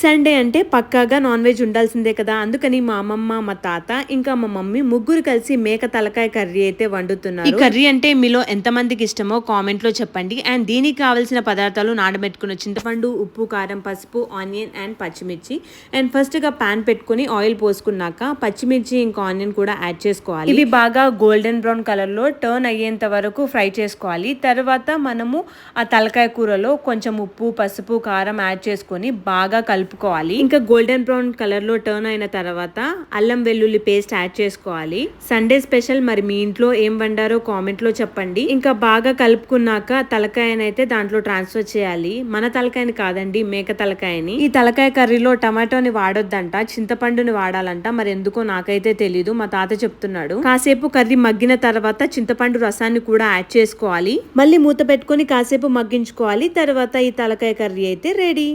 Sunday అంటే పక్కాగా non veg ఉండాల్సిందే కదా. అందుకని మా అమ్మమ్మ మా తాత ఇంకా మా మమ్మీ ముగ్గురు కలిసి మేక తలకాయ కర్రీ అయితే వండుతున్నారు. ఈ కర్రీ అంటే మీలో ఎంత మందికి ఇష్టమో కామెంట్లో చెప్పండి. అండ్ దీనికి కావాల్సిన పదార్థాలు నానబెట్టుకున్న చింతపండు ఉప్పు కారం పసుపు ఆనియన్ అండ్ పచ్చిమిర్చి. అండ్ ఫస్ట్గా పాన్ పెట్టుకుని ఆయిల్ పోసుకున్నాక పచ్చిమిర్చి ఇంకా ఆనియన్ కూడా యాడ్ చేసుకోవాలి. ఇవి బాగా గోల్డెన్ బ్రౌన్ కలర్లో టర్న్ అయ్యేంత వరకు ఫ్రై చేసుకోవాలి. తర్వాత మనము ఆ తలకాయ కూరలో కొంచెం ఉప్పు పసుపు కారం యాడ్ చేసుకొని బాగా కలుపుకోవాలి. ఇంకా గోల్డెన్ బ్రౌన్ కలర్లో టర్న్ అయిన తర్వాత అల్లం వెల్లుల్లి పేస్ట్ యాడ్ చేసుకోవాలి. సండే స్పెషల్ మరి మీ ఇంట్లో ఏం వండారో కామెంట్లో చెప్పండి. ఇంకా బాగా కలుపుకున్నాక తలకాయనైతే దాంట్లో ట్రాన్స్ఫర్ చేయాలి. మన తలకాయని కాదండి మేక తలకాయని. ఈ తలకాయ కర్రీలో టమాటోని వాడొద్దంట చింతపండుని వాడాలంట. మరి ఎందుకో నాకైతే తెలీదు మా తాత చెప్తున్నాడు. కాసేపు కర్రీ మగ్గిన తర్వాత చింతపండు రసాన్ని కూడా యాడ్ చేసుకోవాలి. మళ్ళీ మూత పెట్టుకొని కాసేపు మగ్గించుకోవాలి. తర్వాత ఈ తలకాయ కర్రీ అయితే రెడీ.